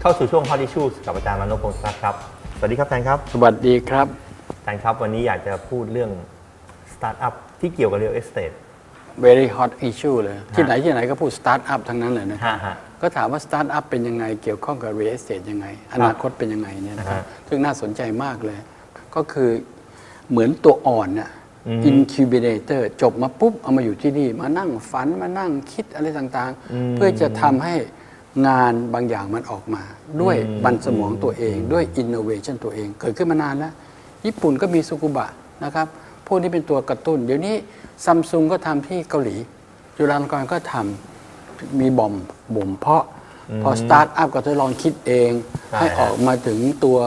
เข้าสู่ช่วง Hot Issues กับอาจารย์มานพพงศ์ครับ สวัสดีครับอาจารย์ครับสวัสดีครับอาจารย์ครับวันนี้อยากจะพูดเรื่องสตาร์ทอัพที่เกี่ยวกับ real estate very hot issue เลย ที่ไหนที่ไหนก็พูด start up ทั้งนั้นเลยนะฮะฮะก็ถามว่า start up เป็นยังไง เกี่ยวข้องกับ real estate ยังไง อนาคตเป็นยังไงเนี่ยนะครับฮะซึ่งน่าสนใจมากเลย ก็คือเหมือนตัวอ่อนน่ะ incubator จบมาปุ๊บ เอามาอยู่ที่นี่ มานั่งฝันมานั่งคิดอะไรต่างๆ เพื่อจะทำให้ งานบางอย่างมันออกมา ด้วยบันสมองตัวเอง ด้วย innovation ตัวเอง เกิดขึ้นมานานแล้ว ญี่ปุ่นก็มีซูกุบะนะครับพวกนี้เป็นตัวกระตุ้น เดี๋ยวนี้ซัมซุงก็ทำที่เกาหลี จุฬาลงกรณ์ก็ทำมีบอมบ่มเพาะ พอสตาร์ทอัพก็ทดลองคิดเองใช่ให้ออกมาถึงตัว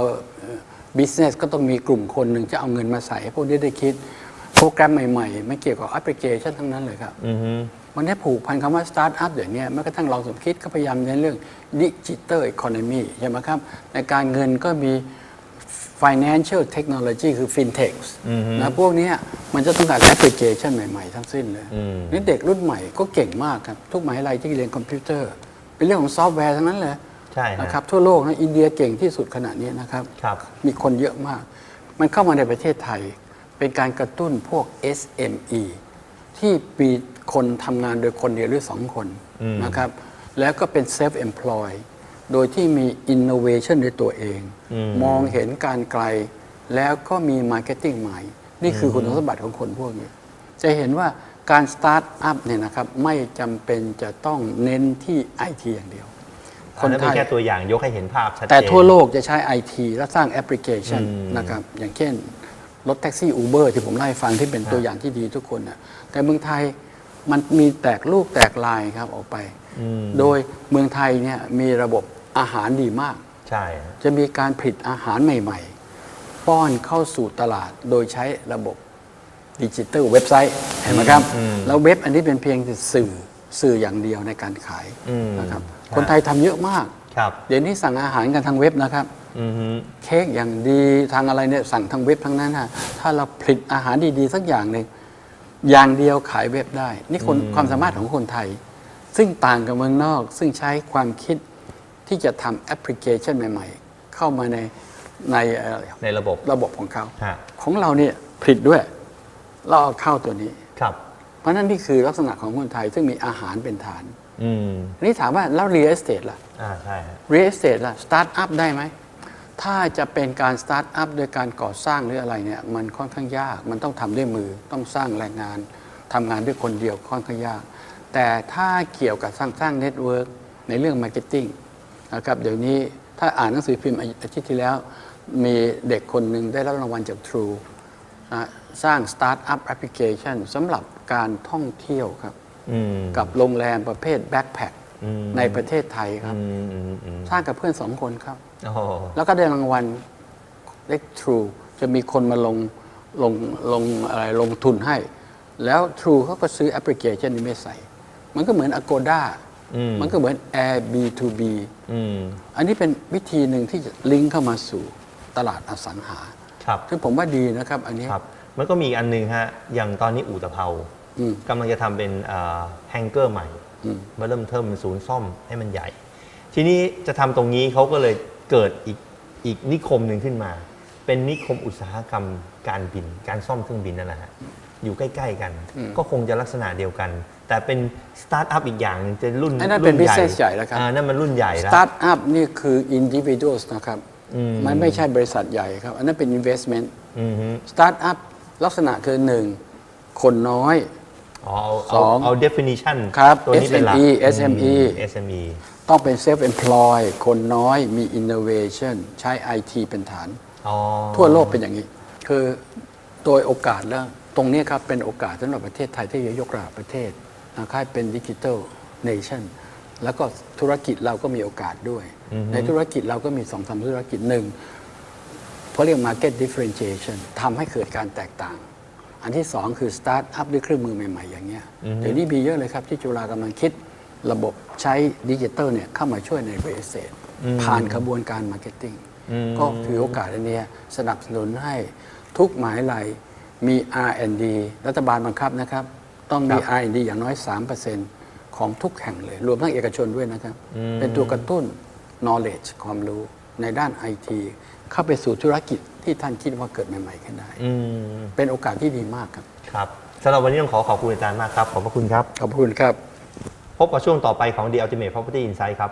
บิสเนสก็ต้องมีกลุ่มคนหนึ่งจะเอาเงินมาใส่ให้พวกนี้ได้คิดโปรแกรมใหม่ๆ ไม่เกี่ยวกับแอปพลิเคชันทั้งนั้นเลยครับ อือฮึวันนี้ผูกพันคำว่าสตาร์ทอัพอย่างเนี้ยแม้กระทั่งเราสมคิดก็พยายามในนเรื่องดิจิตอลอีโคโนมีใช่ไหมครับ ในการเงินก็มี financial technology คือ fintech นะพวกเนี้ยมันจะต้องการแอปพลิเคชันใหม่ ๆ ทั้งสิ้นเลยนี่เด็กรุ่นใหม่ก็เก่งมากครับ ทุกมหาวิทยาลัยที่เรียนคอมพิวเตอร์ เป็นเรื่องของซอฟต์แวร์ทั้งนั้นเลยใช่ฮะนะครับทั่วโลกนะอินเดียเก่งที่สุดขณะนี้นะครับครับมีคนเยอะมาก มันเข้ามาในประเทศไทย เป็นการกระตุ้นพวก SME ที่มี คนทำงานโดยคนเดียวหรือสองคนนะครับ แล้วก็เป็น self employ โดยที่มี innovation ในตัวเอง มองเห็นการไกล แล้วก็มี marketing ใหม่ นี่คือคุณสมบัติของคนพวกนี้ จะเห็นว่าการสตาร์ทอัพเนี่ยนะครับไม่จำเป็นจะต้องเน้นที่ IT อย่างเดียว คนนั้นเป็นแค่ตัวอย่างยกให้เห็นภาพชัดเจนแต่ทั่วโลกจะใช้ IT และสร้างแอปพลิเคชันนะครับอย่างเช่นรถแท็กซี่ Uber ที่ผมไล่าให้ฟังที่เป็นตัวอย่างที่ดีทุกคนนะแต่เมืองไทย มันมีแตกลูกแตกลายครับออกไปโดยเมืองไทยเนี่ยมีระบบอาหารดีมาก ใช่ฮะจะมีการผลิตอาหารใหม่ ๆ ป้อนเข้าสู่ตลาดโดยใช้ระบบดิจิตอลเว็บไซต์เห็นไหมครับ แล้วเว็บอันนี้เป็นเพียงแต่สื่อสื่ออย่างเดียวในการขายนะครับคนไทยทำเยอะมาก ครับ เดี๋ยวนี้สั่งอาหารกันทางเว็บนะครับ อือฮึเค้กอย่างดีทางอะไรเนี่ยสั่งทางเว็บทั้งนั้นฮะถ้าเราผลิตอาหารดีๆ สักอย่างหนึ่ง อย่างเดียวขายเว็บได้ นี่คนความสามารถของคนไทย ซึ่งต่างกับเมืองนอก ซึ่งใช้ความคิดที่จะทำแอปพลิเคชันใหม่ ๆ เข้ามาในในเอ่อในระบบระบบของเขาฮะของเราเนี่ยผลิตด้วย เราเอาเข้าตัวนี้ครับเพราะฉะนั้นนี่คือลักษณะของคนไทยซึ่งมีอาหารเป็นฐาน อืมทีนี้ถามว่าแล้ว real estate ล่ะอ่าใช่ฮะ real estate ล่ะ start up ได้ไหม ถ้าจะเป็นการ start up โดยการก่อสร้างหรืออะไรเนี่ยมันค่อนข้างยาก มันต้องทำด้วยมือต้องสร้างแรงงานทำงานด้วยคนเดียวค่อนข้างยาก แต่ถ้าเกี่ยวกับสร้างสร้างเน็ตเวิร์กในเรื่อง marketing นะครับเดี๋ยวนี้ถ้าอ่านหนังสือพิมพ์อาทิตย์ที่แล้ว มีเด็กคนหนึ่งได้รับรางวัลจาก True นะสร้าง start up application สำหรับการท่องเที่ยวครับอืมกับโรงแรมประเภท backpack อืม ในประเทศไทยครับอืมอืมอืมสร้างกับเพื่อนสองคนครับโอ้โหแล้วก็ได้รางวัลเล็กทรูจะมีคนมาลงลงลงอะไรลงทุนให้ แล้ว True เขาก็ซื้อแอปพลิเคชันนี้ไม่ใส่ มันก็เหมือน Agoda มันก็เหมือน Airbnb อืมอันนี้เป็นวิธีหนึ่งที่จะลิงก์เข้ามาสู่ตลาดอสังหา ครับซึ่งผมว่าดีนะครับ อันนี้ ครับ มันก็มีอีกอันหนึงฮะ อย่างตอนนี้อู่ตะเภาอืม กำลังจะทำเป็นแฮงเกอร์ใหม่เมื่อเริ่มเทิมเป็นศูนย์ซ่อมให้มันใหญ่ ทีนี้จะทำตรงนี้เขาก็เลยเกิดอีกอีกนิคมหนึ่งขึ้นมา เป็นนิคมอุตสาหกรรมการบิน การซ่อมเครื่องบินนั่นแหละฮะอยู่ใกล้ ๆ กัน ก็คงจะลักษณะเดียวกัน แต่เป็นสตาร์ทอัพอีกอย่างหนึงจะรุ่นอันนั้นเป็นรุ่ business ใหญ่แล้วครับ อ่านั่นมันรุ่นใหญ่แล้วสตาร์ทอัพนี่คือ individuals นะครับมันไม่ใช่บริษัทใหญ่ครับ อันนั้นเป็น investment อือฮึ สตาร์ทอัพลักษณะคือหนึ่งคนน้อย อ๋อเอาสเอาองเอา definition ครับ ตัวนี้เป็นหลัก SME อืม SME SME ต้องเป็น self employ คนน้อยมี innovation ใช้ IT เป็นฐาน อ๋อทั่วโลกเป็นอย่างนี้ คือโดยโอกาสแล้ว ตรงนี้ครับ เป็นโอกาสสำหรับประเทศไทยที่จะยกระดับประเทศนะครับเป็นดิจิทัลเนชั่นแล้วก็ธุรกิจเราก็มีโอกาสด้วย ในธุรกิจเราก็มีสองสามธุรกิจหนึ่งเขาเรียก market differentiation ทำให้เกิดการแตกต่าง อันที่สองคือ start up ด้วยเครื่องมือใหม่ๆ อย่างเงี้ยเดี๋ยวนี้มีเยอะเลยครับที่จุฬากำลังคิดระบบใช้ดิจิทัลเนี่ยเข้ามาช่วยใน real estate ผ่านกระบวนการ marketing ก็ถือโอกาสอันเนี้ยสนับสนุนให้ทุกหมายไหลมี R&D รัฐบาลบังคับนะครับ ต้องมี R&D อย่างน้อย 3%ของทุกแห่งเลย รวมทั้งเอกชนด้วยนะครับ เป็นตัวกระตุ้น knowledge ความรู้ในด้านไอทีเข้าไปสู่ธุรกิจ ที่ท่านคิดว่าเกิดใหม่ๆขึ้นได้ อืมเป็นโอกาสที่ดีมากครับ ครับสำหรับวันนี้ต้องขอขอบคุณอาจารย์มากครับ ขอบพระคุณครับ ขอบคุณครับ พบกับช่วงต่อไปของ The Ultimate Property Insight ครับ